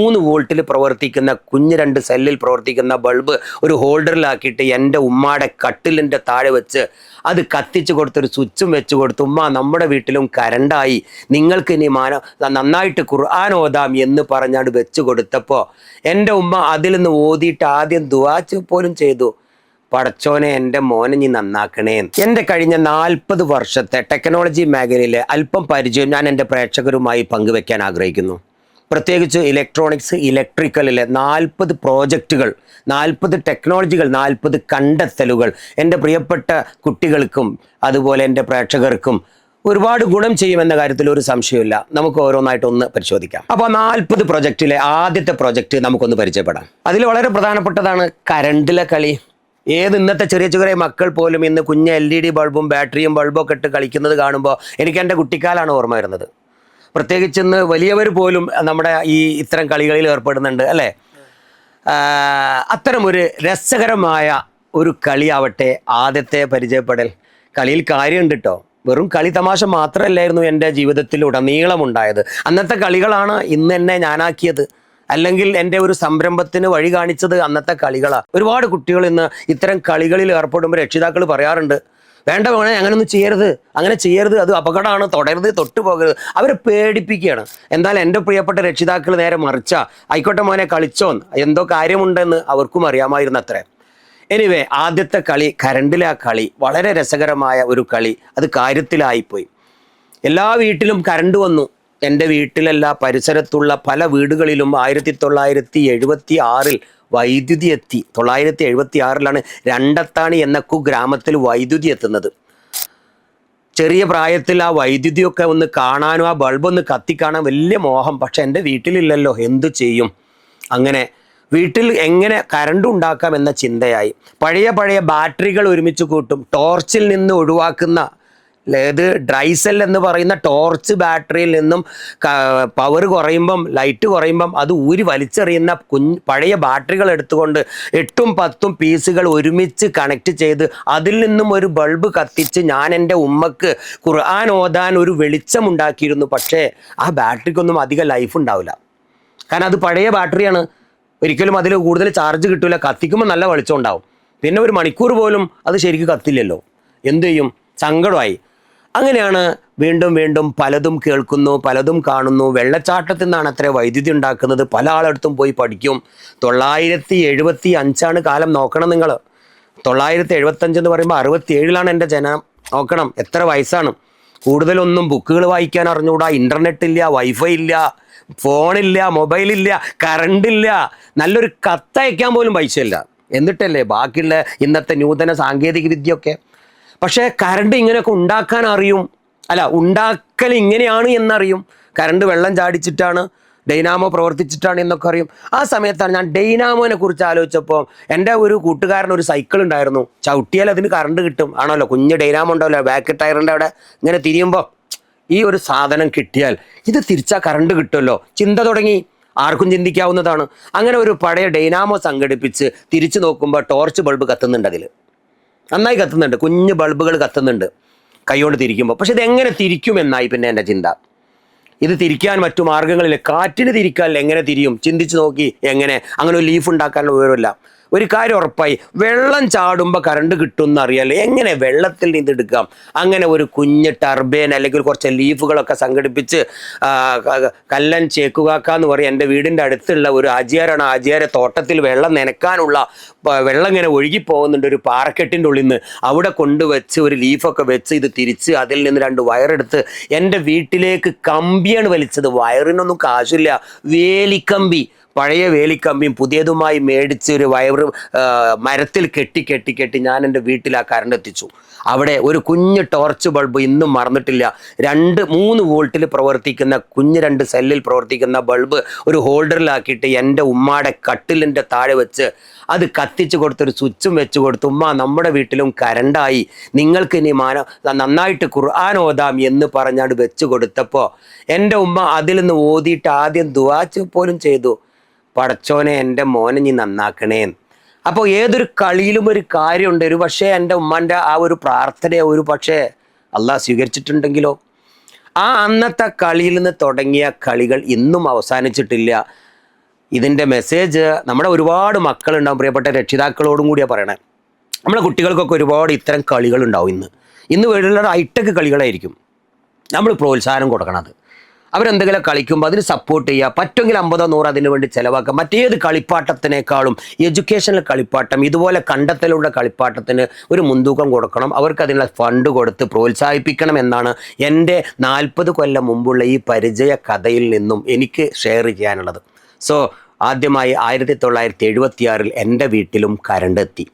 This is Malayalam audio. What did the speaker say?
മൂന്ന് വോൾട്ടിൽ പ്രവർത്തിക്കുന്ന കുഞ്ഞ് രണ്ട് സെല്ലിൽ പ്രവർത്തിക്കുന്ന ബൾബ് ഒരു ഹോൾഡറിലാക്കിയിട്ട് എന്റെ ഉമ്മയുടെ കട്ടിലിന്റെ താഴെ വെച്ച് അത് കത്തിച്ച് കൊടുത്തൊരു സ്വിച്ചും വെച്ച് കൊടുത്തു ഉമ്മ നമ്മുടെ വീട്ടിലും കരണ്ടായി നിങ്ങൾക്ക് ഇനി മാന നന്നായിട്ട് ഖുർആൻ ഓതാം എന്ന് പറഞ്ഞാണ് വെച്ച് കൊടുത്തപ്പോൾ എന്റെ ഉമ്മ അതിൽ നിന്ന് ഓതിയിട്ട് ആദ്യം ദുവാച്ച് പോലും ചെയ്തു. പടച്ചോനെ എന്റെ മോനെ നീ നന്നാക്കണേ. എന്റെ കഴിഞ്ഞ നാൽപ്പത് വർഷത്തെ ടെക്നോളജി മേഖലയിലെ അല്പം പരിചയം ഞാൻ എന്റെ പ്രേക്ഷകരുമായി പങ്കുവെക്കാൻ ആഗ്രഹിക്കുന്നു. പ്രത്യേകിച്ച് ഇലക്ട്രോണിക്സ് ഇലക്ട്രിക്കലിലെ നാൽപ്പത് പ്രോജക്റ്റുകൾ നാൽപ്പത് ടെക്നോളജികൾ നാൽപ്പത് കണ്ടെത്തലുകൾ എന്റെ പ്രിയപ്പെട്ട കുട്ടികൾക്കും അതുപോലെ എന്റെ പ്രേക്ഷകർക്കും ഒരുപാട് ഗുണം ചെയ്യുമെന്ന കാര്യത്തിൽ ഒരു സംശയമില്ല നമുക്ക് ഓരോന്നായിട്ട് ഒന്ന് പരിശോധിക്കാം. അപ്പോൾ നാൽപ്പത് പ്രൊജക്റ്റിലെ ആദ്യത്തെ പ്രൊജക്റ്റ് നമുക്കൊന്ന് പരിചയപ്പെടാം. അതിൽ വളരെ പ്രധാനപ്പെട്ടതാണ് കരണ്ടിലെ കളി. ഏത് ഇന്നത്തെ ചെറിയ ചെറിയ മക്കൾ പോലും ഇന്ന് കുഞ്ഞ് എൽ ഇ ഡി ബൾബും ബാറ്ററിയും ബൾബും ഒക്കെ ഇട്ട് കളിക്കുന്നത് കാണുമ്പോൾ എനിക്ക് എന്റെ കുട്ടിക്കാലാണ് ഓർമ്മ വരുന്നത്. പ്രത്യേകിച്ച് ഇന്ന് വലിയവർ പോലും നമ്മുടെ ഈ ഇത്തരം കളികളിൽ ഏർപ്പെടുന്നുണ്ട് അല്ലേ? അത്തരമൊരു രസകരമായ ഒരു കളിയാവട്ടെ ആദ്യത്തെ പരിചയപ്പെടൽ. കളിയിൽ കാര്യമുണ്ട് കേട്ടോ വെറും കളി തമാശ മാത്രമല്ലായിരുന്നു എന്റെ ജീവിതത്തിൽ ഉടനീളം ഉണ്ടായത്. അന്നത്തെ കളികളാണ് ഇന്ന് എന്നെ ഞാനാക്കിയത്. അല്ലെങ്കിൽ എന്റെ ഒരു സംരംഭത്തിന് വഴി കാണിച്ചത് അന്നത്തെ കളികളാണ് ഒരുപാട് കുട്ടികൾ ഇന്ന് ഇത്തരം കളികളിൽ ഏർപ്പെടുമ്പോൾ രക്ഷിതാക്കൾ പറയാറുണ്ട് വേണ്ട വേണേ അങ്ങനെയൊന്നും ചെയ്യരുത്. അങ്ങനെ ചെയ്യരുത് അത് അപകടമാണ് തുടരുത് തൊട്ട് പോകരുത്. അവരെ പേടിപ്പിക്കുകയാണ്. എന്നാൽ എന്റെ പ്രിയപ്പെട്ട രക്ഷിതാക്കൾ നേരെ മറിച്ച ആയിക്കോട്ടെ മോനെ കളിച്ചോ എന്തോ കാര്യമുണ്ടെന്ന് അവർക്കും അറിയാമായിരുന്നു അത്രേ എനിവേ ആദ്യത്തെ കളി കരണ്ടിലെ ആ കളി വളരെ രസകരമായ ഒരു കളി അത് കാര്യത്തിലായിപ്പോയി. എല്ലാ വീട്ടിലും കരണ്ട് വന്നു. എന്റെ വീട്ടിലല്ല പരിസരത്തുള്ള പല വീടുകളിലും ആയിരത്തി തൊള്ളായിരത്തി എഴുപത്തി ആറിൽ വൈദ്യുതി എത്തി. തൊള്ളായിരത്തി എഴുപത്തി ആറിലാണ് രണ്ടത്താണി എന്ന കുഗ്രാമത്തിൽ വൈദ്യുതി എത്തുന്നത്. ചെറിയ പ്രായത്തിൽ ആ വൈദ്യുതിയൊക്കെ ഒന്ന് കാണാനും ആ ബൾബൊന്ന് കത്തിക്കാണാൻ വലിയ മോഹം. പക്ഷെ എന്റെ വീട്ടിലില്ലല്ലോ. എന്തു ചെയ്യും? അങ്ങനെ വീട്ടിൽ എങ്ങനെ കരണ്ട് ഉണ്ടാക്കാം എന്ന ചിന്തയായി. പഴയ പഴയ ബാറ്ററികൾ ഒരുമിച്ച് കൂട്ടും. ടോർച്ചിൽ നിന്ന് ഒഴിവാക്കുന്ന ഏത് ഡ്രൈസെൽ എന്ന് പറയുന്ന ടോർച്ച് ബാറ്ററിയിൽ നിന്നും പവർ കുറയുമ്പം ലൈറ്റ് കുറയുമ്പം അത് ഊരി വലിച്ചെറിയുന്ന കുഞ്ഞ് പഴയ ബാറ്ററികൾ എടുത്തുകൊണ്ട് എട്ടും പത്തും പീസുകൾ ഒരുമിച്ച് കണക്ട് ചെയ്ത് അതിൽ നിന്നും ഒരു ബൾബ് കത്തിച്ച് ഞാൻ എന്റെ ഉമ്മക്ക് ഖുർആൻ ഓതാൻ ഒരു വെളിച്ചമുണ്ടാക്കിയിരുന്നു. പക്ഷേ ആ ബാറ്ററിക്കൊന്നും അധികം ലൈഫ് ഉണ്ടാവില്ല. കാരണം അത് പഴയ ബാറ്ററിയാണ് ഒരിക്കലും അതിൽ കൂടുതൽ ചാർജ് കിട്ടില്ല കത്തിക്കുമ്പോൾ നല്ല വെളിച്ചം ഉണ്ടാവും. പിന്നെ ഒരു മണിക്കൂർ പോലും അത് ശരിക്കും കത്തില്ലല്ലോ. എന്തു ചെയ്യും? സങ്കടമായി. അങ്ങനെയാണ് വീണ്ടും വീണ്ടും പലതും കേൾക്കുന്നു പലതും കാണുന്നു. വെള്ളച്ചാട്ടത്തിൽ നിന്നാണ് അത്ര വൈദ്യുതി ഉണ്ടാക്കുന്നത്. പല ആളടുത്തും പോയി പഠിക്കും. തൊള്ളായിരത്തി എഴുപത്തി അഞ്ചാണ് കാലം. നോക്കണം നിങ്ങൾ. തൊള്ളായിരത്തി എഴുപത്തഞ്ച് എന്ന് പറയുമ്പോൾ അറുപത്തി ഏഴിലാണ് എന്റെ ജനനം നോക്കണം. എത്ര വയസ്സാണ്. കൂടുതലൊന്നും ബുക്കുകൾ വായിക്കാൻ അറിഞ്ഞുകൂടാ. ഇന്റർനെറ്റ് ഇല്ല വൈഫൈ ഇല്ല ഫോണില്ല മൊബൈലില്ല കറണ്ട് ഇല്ല നല്ലൊരു കത്തയക്കാൻ പോലും പൈസ ഇല്ല എന്നിട്ടല്ലേ ബാക്കിയുള്ള ഇന്നത്തെ നൂതന സാങ്കേതിക വിദ്യയൊക്കെ? പക്ഷേ കറണ്ട് ഇങ്ങനെയൊക്കെ ഉണ്ടാക്കാൻ അറിയും. അല്ല ഉണ്ടാക്കൽ ഇങ്ങനെയാണ് എന്നറിയും. കറണ്ട് വെള്ളം ചാടിച്ചിട്ടാണ് ഡൈനാമോ പ്രവർത്തിച്ചിട്ടാണ് എന്നൊക്കെ അറിയും. ആ സമയത്താണ് ഞാൻ ഡൈനാമോനെ കുറിച്ച് ആലോചിച്ചപ്പോൾ എന്റെ ഒരു കൂട്ടുകാരൻ ഒരു സൈക്കിൾ ഉണ്ടായിരുന്നു. ചവിട്ടിയാൽ അതിന് കറണ്ട് കിട്ടും. ആണല്ലോ കുഞ്ഞ് ഡൈനാമോ ഉണ്ടാവില്ല ബാക്ക് ടയറിന്റെ അവിടെ ഇങ്ങനെ തിരിയുമ്പോൾ ഈ ഒരു സാധനം കിട്ടിയാൽ ഇത് തിരിച്ചാൽ കറണ്ട് കിട്ടുമല്ലോ. ചിന്ത തുടങ്ങി. ആർക്കും ചിന്തിക്കാവുന്നതാണ്. അങ്ങനെ ഒരു പഴയ ഡൈനാമോ സംഘടിപ്പിച്ച് തിരിച്ചു നോക്കുമ്പോൾ ടോർച്ച് ബൾബ് കത്തുന്നുണ്ട് അതിൽ നന്നായി കത്തുന്നുണ്ട്. കുഞ്ഞു ബൾബുകൾ കത്തുന്നുണ്ട്. കൈകൊണ്ട് തിരിക്കുമ്പോൾ. പക്ഷെ ഇതെങ്ങനെ തിരിക്കുമെന്നായി പിന്നെ എന്റെ ചിന്ത. ഇത് തിരിക്കാൻ മറ്റു മാർഗങ്ങളില്ല കാറ്റിന് തിരിക്കാൻ എങ്ങനെ തിരിയും? ചിന്തിച്ചു നോക്കി എങ്ങനെ? അങ്ങനെ ഒരു ലീഫ് ഉണ്ടാക്കാനുള്ള വിവരമില്ല. ഒരു കാര്യം ഉറപ്പായി വെള്ളം ചാടുമ്പോൾ കറണ്ട് കിട്ടുമെന്ന് അറിയാലോ എങ്ങനെ വെള്ളത്തിൽ നിന്ന് എടുക്കാം? അങ്ങനെ ഒരു കുഞ്ഞ് ടർബൈൻ അല്ലെങ്കിൽ കുറച്ച് ലീഫുകളൊക്കെ സംഘടിപ്പിച്ച് കല്ലൻ ചേക്കുകാക്ക എന്ന് പറയും. എന്റെ വീടിന്റെ അടുത്തുള്ള ഒരു ആചാരാണ്. ആചാര തോട്ടത്തിൽ വെള്ളം നനക്കാനുള്ള വെള്ളം ഇങ്ങനെ ഒഴുകി പോകുന്നുണ്ട് ഒരു പാറക്കെട്ടിന്റെ ഉള്ളിൽ നിന്ന്. അവിടെ കൊണ്ടുവച്ച് ഒരു ലീഫൊക്കെ വെച്ച് ഇത് തിരിച്ച് അതിൽ നിന്ന് രണ്ട് വയറെടുത്ത് എന്റെ വീട്ടിലേക്ക് കമ്പിയാണ് വലിച്ചത്. വയറിനൊന്നും കാശില്ല. വേലിക്കമ്പി. പഴയ വേലിക്കമ്പിയും പുതിയതുമായി മേടിച്ച് ഒരു വയർ മരത്തിൽ കെട്ടി കെട്ടി കെട്ടി ഞാൻ എന്റെ വീട്ടിൽ ആ കറണ്ട് എത്തിച്ചു. അവിടെ ഒരു കുഞ്ഞ് ടോർച്ച് ബൾബ് ഇന്നും മറന്നിട്ടില്ല. രണ്ട് മൂന്ന് വോൾട്ടിൽ പ്രവർത്തിക്കുന്ന കുഞ്ഞ് രണ്ട് സെല്ലിൽ പ്രവർത്തിക്കുന്ന ബൾബ് ഒരു ഹോൾഡറിലാക്കിയിട്ട് എന്റെ ഉമ്മയുടെ കട്ടിലിന്റെ താഴെ വെച്ച് അത് കത്തിച്ച് കൊടുത്തൊരു സ്വിച്ചും വെച്ച് കൊടുത്തു. ഉമ്മ നമ്മുടെ വീട്ടിലും കരണ്ടായി നിങ്ങൾക്ക് ഇനി മാന നന്നായിട്ട് ഖുർആൻ ഓതാം എന്ന് പറഞ്ഞാണ്ട് വെച്ച് കൊടുത്തപ്പോൾ എന്റെ ഉമ്മ അതിൽ നിന്ന് ഓതിയിട്ട് ആദ്യം ദുവാച്ച് പോലും ചെയ്തു. പടച്ചോനെ എന്റെ മോനെ നീ നന്നാക്കണേ. അപ്പോൾ ഏതൊരു കളിയിലും ഒരു കാര്യമുണ്ട്. ഒരു പക്ഷേ എന്റെ ഉമ്മാന്റെ ആ ഒരു പ്രാർത്ഥനയെ ഒരു പക്ഷേ അള്ളാഹ് സ്വീകരിച്ചിട്ടുണ്ടെങ്കിലോ? ആ അന്നത്തെ കളിയിൽ നിന്ന് തുടങ്ങിയ കളികൾ ഇന്നും അവസാനിച്ചിട്ടില്ല. ഇതിന്റെ മെസ്സേജ് നമ്മുടെ ഒരുപാട് മക്കളുണ്ടാവും. പ്രിയപ്പെട്ട രക്ഷിതാക്കളോടും കൂടിയാണ് പറയണേ. നമ്മളെ കുട്ടികൾക്കൊക്കെ ഒരുപാട് ഇത്തരം കളികളുണ്ടാവും ഇന്ന്. ഇന്ന് വീട്ടിലുള്ള ഹൈടെക് കളികളായിരിക്കും. നമ്മൾ പ്രോത്സാഹനം കൊടുക്കണം അത്. അവരെന്തെങ്കിലും കളിക്കുമ്പോൾ അതിന് സപ്പോർട്ട് ചെയ്യുക. പറ്റുമെങ്കിൽ അമ്പതോ നൂറോ അതിന് വേണ്ടി ചിലവാക്കുക. മറ്റേത് കളിപ്പാട്ടത്തിനേക്കാളും എഡ്യൂക്കേഷണൽ കളിപ്പാട്ടം ഇതുപോലെ കണ്ടെത്തലുള്ള കളിപ്പാട്ടത്തിന് ഒരു മുൻതൂക്കം കൊടുക്കണം. അവർക്ക് അതിനുള്ള ഫണ്ട് കൊടുത്ത് പ്രോത്സാഹിപ്പിക്കണം എന്നാണ് എന്റെ നാൽപ്പത് കൊല്ലം മുമ്പുള്ള ഈ പരിചയ കഥയിൽ നിന്നും എനിക്ക് ഷെയർ ചെയ്യാനുള്ളത്. സോ ആദ്യമായി ആയിരത്തി തൊള്ളായിരത്തി എഴുപത്തിയാറിൽ എന്റെ വീട്ടിലും കരണ്ട് എത്തി.